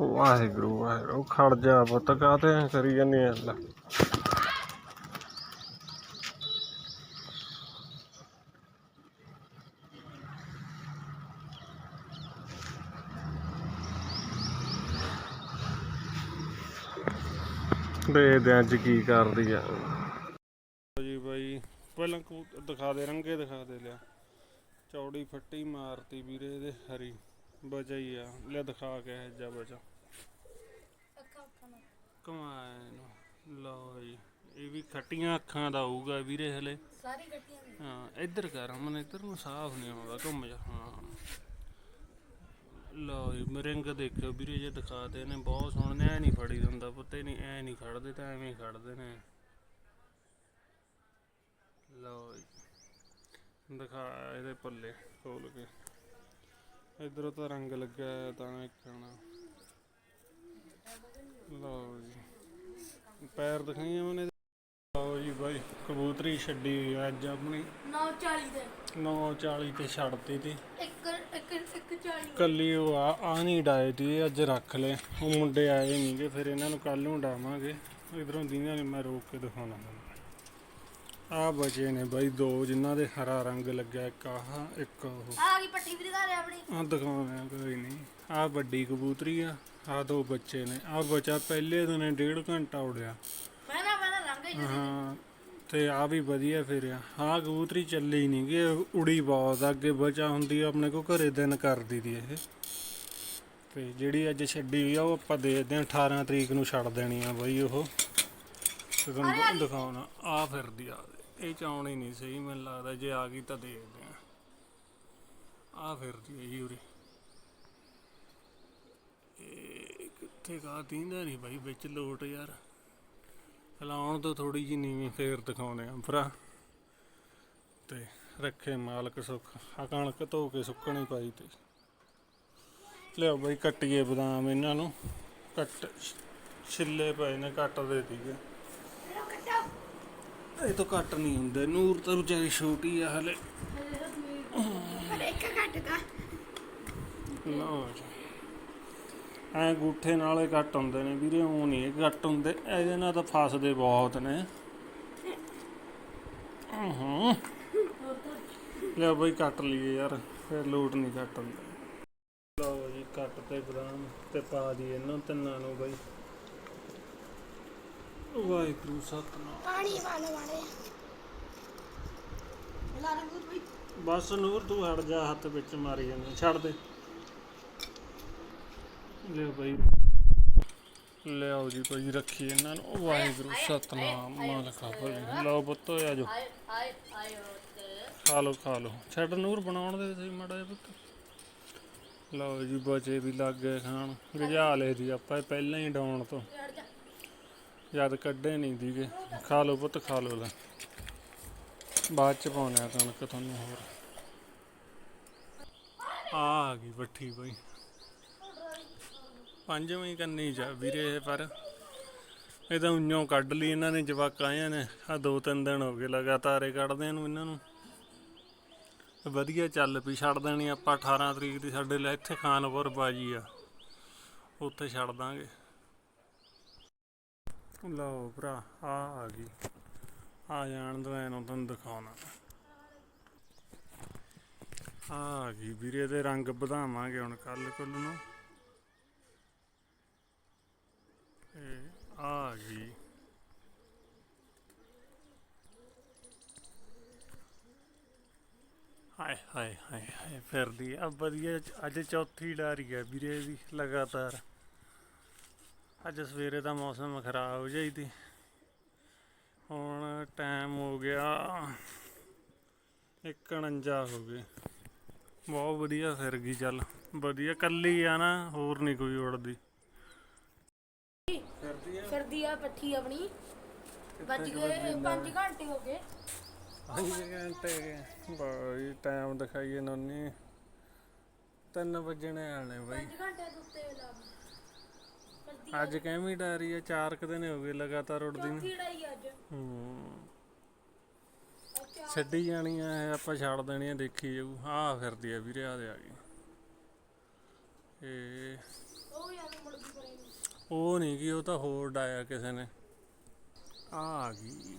ਵਾਹਿਗੁਰੂ ਵਾਹਿਗੁਰੂ। ਖੜ ਜਾ ਪੁੱਤ ਕਾਤੇ ਕਰੀ ਜਾਂਦੀ ਐ? ਲੈ। ਦੇਖਦੇ ਅੱਜ ਕੀ ਕਰਦੀ ਆ ਜੀ ਬਾਈ, ਪਹਿਲਾਂ ਦਿਖਾ ਦੇ, ਰੰਗੇ ਦਿਖਾ ਦੇ ਲਿਆ। ਚੌੜੀ ਫੱਟੀ ਮਾਰਤੀ ਵੀਰੇ ਇਹਦੇ, ਹਰੀ। ਬਚਾ ਹੀ ਆ। ਲੈ ਦਿਖਾ ਕੇ ਜਾ ਬਚਾ। ਕਮਾਏ ਨੂੰ ਲਓ ਜੀ ਇਹ ਵੀ ਖੱਟੀਆਂ ਅੱਖਾਂ ਦਾ ਹੋਊਗਾ ਵੀਰੇ ਹਲੇ। ਸਾਰੀ ਗੱਟੀਆਂ ਨੇ। ਹਾਂ ਇੱਧਰ ਕਰ ਅਮਨ ਇੱਧਰ ਨੂੰ ਸਾਫ਼ ਨਹੀਂ ਆਉਂਦਾ ਘੁੰਮ ਜਾ। ਹਾਂ। ਲਓ ਜੀ ਮਰਿੰਗ ਦੇਖਿਓ ਵੀਰੇ ਜੇ ਦਿਖਾਦੇ ਨੇ ਬਹੁਤ ਸੋਹਣੇ ਐ ਨਹੀਂ ਫੜੀ ਦਿੰਦਾ ਪੁੱਤੇ ਨਹੀਂ ਐ ਨਹੀਂ ਖੜਦੇ ਤਾਂ ਐਵੇਂ ਖੜਦੇ ਨੇ। ਲਓ ਜੀ ਦਿਖਾ ਇਹਦੇ ਪੱਲੇ ਖੋਲ ਕੇ। ਇਧਰੋਂ ਤਾਂ ਰੰਗ ਲੱਗਾ ਹੈ ਤਾਂ ਇੱਕਣਾ ਲਓ ਜੀ। ਪੈਰ ਦਿਖਾਈਆਂ ਉਹਨੇ। ਲਓ ਜੀ ਬਾਈ ਕਬੂਤਰੀ ਛੱਡੀ ਹੋਈ ਆ ਅੱਜ ਆਪਣੀ। 940 ਦੇ 940 ਤੇ ਛੱਡਤੀ ਤੀ ਇੱਕ ਇੱਕ ਇੱਕ 40 ਕੱਲੀ ਉਹ ਆ ਆ ਨਹੀਂ ਡਾਏ ਤੀ ਅੱਜ ਰੱਖ ਲੈ ਉਹ ਮੁੰਡੇ ਆਏ ਨਹੀਂਗੇ ਫਿਰ ਇਹਨਾਂ ਨੂੰ ਕੱਲ ਨੂੰ ਡਾਵਾਂਗੇ। ਇਧਰੋਂ ਦੀਆਂ ਨੇ ਮੈਂ ਰੋਕ ਕੇ ਦਿਖਾਉਣਾ। ਤੁਹਾਨੂੰ ਆ ਬਚੇ ਨੇ ਬਾਈ ਦੋ ਜਿਨ੍ਹਾਂ ਦੇ ਹਰਾ ਰੰਗ ਲੱਗਿਆ ਇੱਕ ਆਹ ਇੱਕ ਉਹ। ਆ ਗਈ ਪੱਟੀ ਵੀ ਦਿਖਾ ਦੇ ਆਪਣੀ। ਆ ਦਿਖਾਉਣਾ ਕੋਈ ਨਹੀਂ। ਆ ਵੱਡੀ ਕਬੂਤਰੀ ਆ ਆ ਦੋ ਬੱਚੇ ਨੇ। ਆ ਬੱਚਾ ਪਹਿਲੇ ਦਿਨੇ ਡੇਢ ਘੰਟਾ ਉੜਿਆ। ਮੈਂ ਨਾ ਮੈਂ ਨਾ ਰੰਗ ਹੀ ਹਾਂ ਤੇ ਆ ਵੀ ਵਧੀਆ ਫਿਰ ਆ। ਹਾਂ ਕਬੂਤਰੀ ਚੱਲੀ ਨਹੀਂ ਗੀ ਇਹ ਉੜੀ ਬਹੁਤ ਅੱਗੇ ਬਚਾ ਹੁੰਦੀ ਆ ਆਪਣੇ ਕੋ ਘਰੇ ਦਿਨ ਕਰਦੀ ਦੀ ਇਹ। ਤੇ ਜਿਹੜੀ ਅੱਜ ਛੱਡੀ ਹੋਈ ਆ ਉਹ ਆਪਾਂ ਦੇਖਦੇ ਆ 18 ਤਰੀਕ ਨੂੰ ਛੱਡ ਦੇਣੀ ਆ ਬਈ ਉਹ। ਤੁਹਾਨੂੰ ਦਿਖਾਉਣਾ। ਆ ਫਿਰਦੀ ਆ। ਇਹ ਚ ਆਉਣੀ ਨਹੀਂ ਸਹੀ, ਮੈਨੂੰ ਲੱਗਦਾ ਜੇ ਆ ਗਈ ਤਾਂ ਦੇਖਦੇ ਆ ਆ ਫਿਰਦੀ ਆ ਜੀ ਉਰੇ। ਇਹ ਕਿੱਥੇ ਗਾ ਦੀਂਦਾ ਨਹੀਂ ਬਾਈ, ਵਿੱਚ ਲੋਟ ਯਾਰ। ਹਲਾਉਣ ਤੋਂ ਥੋੜੀ ਜਿਹੀ ਨੀਵੀਂ ਫੇਰ ਦਿਖਾਉਨੇ ਆ ਭਰਾ। ਤੇ ਰੱਖੇ ਮਾਲਕ ਸੁੱਖ। ਆ ਕਣਕ ਧੋ ਕੇ ਸੁੱਕਣੀ ਪਾਈ ਤੇ। ਲਿਓ ਬਈ, ਕੱਟੀਏ ਬਦਾਮ ਇਹਨਾਂ ਨੂੰ। ਕੱਟ, ਛਿੱਲੇ ਪਏ ਨੇ, ਕੱਟ ਦੇ ਦੀਗੇ ਇਹ ਤਾਂ ਕੱਟ ਨਹੀਂ ਹੁੰਦੇ ਨੂਰ ਤਾਂ ਵਿਚਾਰੀ ਛੋਟੀ ਆ ਹਲੇ। ਇੱਕ ਘੱਟ ਦਾ। ਲਓ ਜੀ। ਐ ਗੂਠੇ ਨਾਲੇ ਕੱਟ ਹੁੰਦੇ ਨੇ ਵੀਰੇ ਉਹ ਨਹੀਂ ਕੱਟ ਹੁੰਦੇ। ਇਹਦੇ ਨਾਲ ਤਾਂ ਫਸਦੇ ਬਹੁਤ ਨੇ। ਹਾਂ ਲੈ ਬਈ ਕੱਟ ਲਈਏ ਯਾਰ ਫਿਰ ਲੋਟ ਨਹੀਂ ਕੱਟ ਹੁੰਦਾ। ਲਓ ਜੀ ਕੱਟ ਤੇ ਬਦਾਮ ਤੇ ਪਾ ਦਈਏ ਇਹਨਾਂ ਤਿੰਨਾਂ ਨੂੰ ਬਈ। ਵਾਹਿਗੁਰੂ ਸਤਨਾਮ। ਪਾਣੀ ਵਾਲੇ ਵਾਲੇ। ਲਾ ਵੀ। ਬਸ ਨੂਰ ਤੂੰ ਹਟ ਜਾ ਹੱਥ ਵਿੱਚ ਮਾਰੀ ਜਾਂਦੇ ਛੱਡ ਦੇ। ਲਿਓ ਭਾਈ ਲਿਆਓ ਜੀ ਭਾਈ ਰੱਖੀ ਇਹਨਾਂ ਨੂੰ। ਵਾਹਿਗੁਰੂ ਸਤਨਾਮ ਮਾਲਕਾ ਭਾਈ। ਲਓ ਪੁੱਤ ਆ ਜਾਓ। ਖਾ ਲਓ ਖਾ ਲਓ। ਛੱਡ ਨੂਰ ਬਣਾਉਣ ਦੇ ਸਹੀ ਮਾੜਾ ਜਿਹਾ ਪੁੱਤ। ਲਓ ਜੀ ਬਚੇ ਵੀ ਲੱਗ ਗਏ ਖਾਣ। ਗਜਾ ਲਏ ਦੀ ਆਪਾਂ ਇਹ ਪਹਿਲਾਂ ਹੀ ਡਾਉਣ ਤੋਂ। ਹਟ ਜਦ ਕੱਢੇ ਨਹੀਂ ਦੀਗੇ, ਖਾ ਲਓ ਪੁੱਤ, ਖਾ ਲਓ ਲੈ। ਬਾਅਦ ਚ ਪਾਉਣੇ ਆ ਕਣਕ ਤੁਹਾਨੂੰ ਹੋਰ। ਆ ਆ ਗਈ ਬੱਠੀ ਬਈ। ਪੰਜਵੀਂ ਕੰਨੀ ਜਾ ਵੀਰੇ ਇਹ ਪਰ। ਇਹ ਤਾਂ ਉਈਓ ਕੱਢ ਲਈ ਇਹਨਾਂ ਨੇ, ਜਵਾਕ ਆਇਆਂ ਨੇ। ਆ ਦੋ ਤਿੰਨ ਦਿਨ ਹੋ ਗਏ ਲਗਾਤਾਰ ਇਹ ਕੱਢਦੇ ਨੂੰ ਇਹਨਾਂ ਨੂੰ। ਵਧੀਆ ਚੱਲ ਪਈ, ਛੱਡ ਦੇਣੀ ਆਪਾਂ 18 ਤਰੀਕ ਦੀ ਸਾਡੇ ਲੈ ਇੱਥੇ ਖਾਨਪੁਰ ਬਾਜੀ ਆ। ਉੱਥੇ ਛੱਡ ਦਾਂਗੇ। ਲਓ ਭਰਾ, ਆ ਆ ਗਈ। ਆ ਜਾਣ ਦੋ, ਐਨੂੰ ਤੁਹਾਨੂੰ ਦਿਖਾਉਣਾ। ਆ ਗਈ ਵੀਰੇ ਦੇ ਰੰਗ ਵਧਾਵਾਂਗੇ ਹੁਣ ਕੱਲ ਕੁੱਲ ਨੂੰ। ਇਹ ਆ ਆ ਗਈ। ਹਾਏ ਹਾਏ ਹਾਏ ਹਾਏ, ਫਿਰਦੀ ਆ। ਵਧੀਆ, ਅੱਜ ਚੌਥੀ ਡਾਰੀ ਆ ਵੀਰੇ ਦੀ ਲਗਾਤਾਰ। ਅੱਜ ਸਵੇਰੇ ਦਾ ਮੌਸਮ ਖਰਾਬ ਹੋ ਜਾਈ ਤੀ ਹੁਣ ਟਾਈਮ ਹੋ ਗਿਆ 1:49 ਹੋ ਗਏ। ਬਹੁਤ ਵਧੀਆ ਫਿਰ ਗਈ ਚੱਲ। ਵਧੀਆ ਕੱਲੀ ਆ ਨਾ ਹੋਰ ਨਹੀਂ ਕੋਈ ਉੜਦੀ। ਸਰਦੀ ਆ ਪੱਠੀ ਆਪਣੀ। ਵੱਜ ਗਏ 5 ਘੰਟੇ ਹੋ ਗਏ। ਪੰਜ ਘੰਟੇ ਬਾਈ ਟਾਈਮ ਦਿਖਾਈਏ ਨੋਨੀ। 3 ਵਜਣੇ ਆਣੇ ਬਾਈ। 5 ਘੰਟੇ ਦੇ ਉੱਤੇ ਅੱਜ ਕਿਵੇਂ ਡਾਰੀ ਆ ਚਾਰ ਕੁ ਦਿਨ ਹੋ ਗਏ ਲਗਾਤਾਰ ਉੜਦੀ ਨੂੰ। ਕੀੜਾ ਹੀ ਅੱਜ। ਹੂੰ। ਛੱਡੀ ਜਾਣੀ ਆ ਇਹ ਆਪਾਂ ਛੱਡ ਦੇਣੀ ਆ ਦੇਖੀ ਜਾਊ। ਆ ਫਿਰਦੀ ਆ ਵੀਰੇ ਆ ਦੇ ਆ ਗਈ। ਇਹ ਉਹ ਯਾਰ ਮੁੜ ਗਈ ਉਹ ਨਹੀਂ ਗਈ ਉਹ ਤਾਂ ਹੋਰ ਡਾਇਆ ਕਿਸੇ ਨੇ। ਆ ਆ ਗਈ।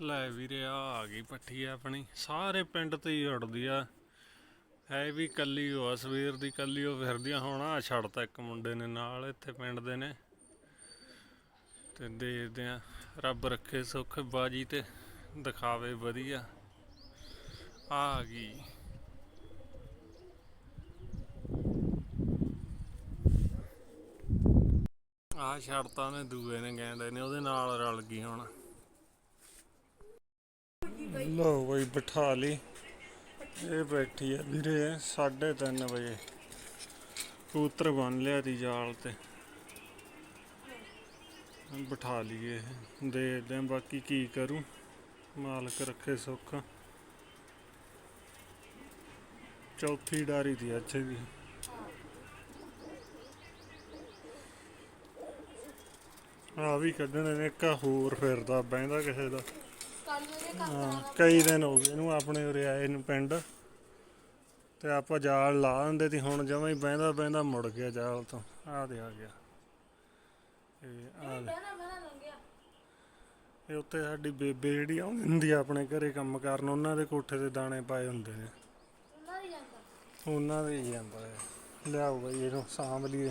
ਲੈ ਵੀਰੇ ਆ ਆ ਗਈ ਪੱਠੀ ਆਪਣੀ। ਸਾਰੇ ਪਿੰਡ ਤੇ ਹੀ ਉੜਦੀ ਆ। ਹੈ ਵੀ ਕੱਲੀ ਉਹ ਆ, ਸਵੇਰ ਦੀ ਕੱਲੀ ਉਹ ਫਿਰਦੀਆਂ ਹੁਣ ਆ ਛੱਡਤਾ ਇੱਕ ਮੁੰਡੇ ਨੇ ਨਾਲ, ਇੱਥੇ ਪਿੰਡ ਦੇ ਨੇ। ਤੇ ਦੇਖਦੇ ਆ ਰੱਬ ਰੱਖੇ ਸੁੱਖ, ਬਾਜੀ ਤੇ ਦਿਖਾਵੇ ਵਧੀਆ। ਆ ਆ ਗਈ। ਆ ਛੱਡਤਾ ਨੇ ਦੂਏ ਨੇ ਗੈਂਡੇ ਨੇ, ਉਹਦੇ ਨਾਲ ਰਲ ਗਈ ਹੁਣ। ਲੋ ਬਈ ਬਿਠਾ ਲਈ। ਇਹ ਬੈਠੀ ਆ ਵੀਰੇ 3:30 ਵਜੇ। ਕਬੂਤਰ ਬੰਨ ਲਿਆ ਤੀ ਜਾਲ ਤੇ। ਬਿਠਾ ਲਈਏ ਇਹ। ਦੇਖਦੇ ਆਂ ਬਾਕੀ ਕੀ ਕਰੂ। ਮਾਲਕ ਰੱਖੇ ਸੁੱਖ। ਚੌਥੀ ਡਾਰੀ ਦੀ ਅੱਜ ਦੀ ਆ ਵੀ ਕੱਢਣੇ ਨੇ, ਇੱਕ ਹੋਰ ਫਿਰਦਾ, ਬਹਿੰਦਾ ਕਿਸੇ ਦਾ। ਕੱਲ ਦਾ ਕਈ ਦਿਨ ਹੋ ਗਏ ਇਹਨੂੰ ਆਪਣੇ ਉਰੇ ਆਏ ਨੂੰ ਪਿੰਡ। ਤੇ ਆਪਾਂ ਜਾਲ ਲਾ ਦਿੰਦੇ ਤੇ ਹੁਣ ਜਮਾਂ ਹੀ ਬਹਿੰਦਾ ਬਹਿੰਦਾ ਮੁੜ ਗਿਆ ਜਾਲ ਤੋਂ। ਆ ਦੇ ਆ ਗਿਆ। ਇਹ ਆ ਦੇ ਬਹਿਣਾ ਬਹਿਣਾ ਲੰਘਿਆ ਇਹ ਉੱਤੇ ਸਾਡੀ ਬੇਬੇ ਜਿਹੜੀ ਆਉਂਦੀ ਹੁੰਦੀ ਆ ਆਪਣੇ ਘਰੇ ਕੰਮ ਕਰਨ। ਉਹਨਾਂ ਦੇ ਕੋਠੇ ਤੇ ਦਾਣੇ ਪਾਏ ਹੁੰਦੇ ਨੇ। ਉਹਨਾਂ ਦੀ ਜਾਂਦਾ। ਉਹਨਾਂ ਦੇ ਹੀ ਜਾਂਦਾ ਹੈ ਲਿਆਓ ਬਈ ਇਹਨੂੰ ਸਾਂਭ ਲਈਏ।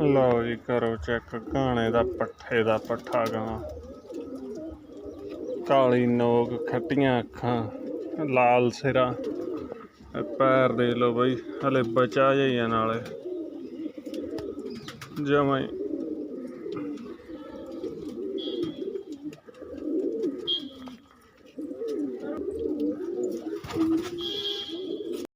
ਲਓ ਜੀ, ਕਰੋ ਚੈੱਕ ਘਾਣੇ ਦਾ ਪੱਠੇ ਦਾ ਪੱਠਾ ਗਾਂ ਕਾਲੀ ਨੋਕ ਖੱਟੀਆਂ ਅੱਖਾਂ, ਲਾਲ ਸਿਰਾ। ਪੈਰ ਦੇ ਲੋ ਬਈ, ਹਲੇ ਬਚਾ ਜਾਈਏ ਨਾਲੇ। ਜਮਾਂ ਹੀ।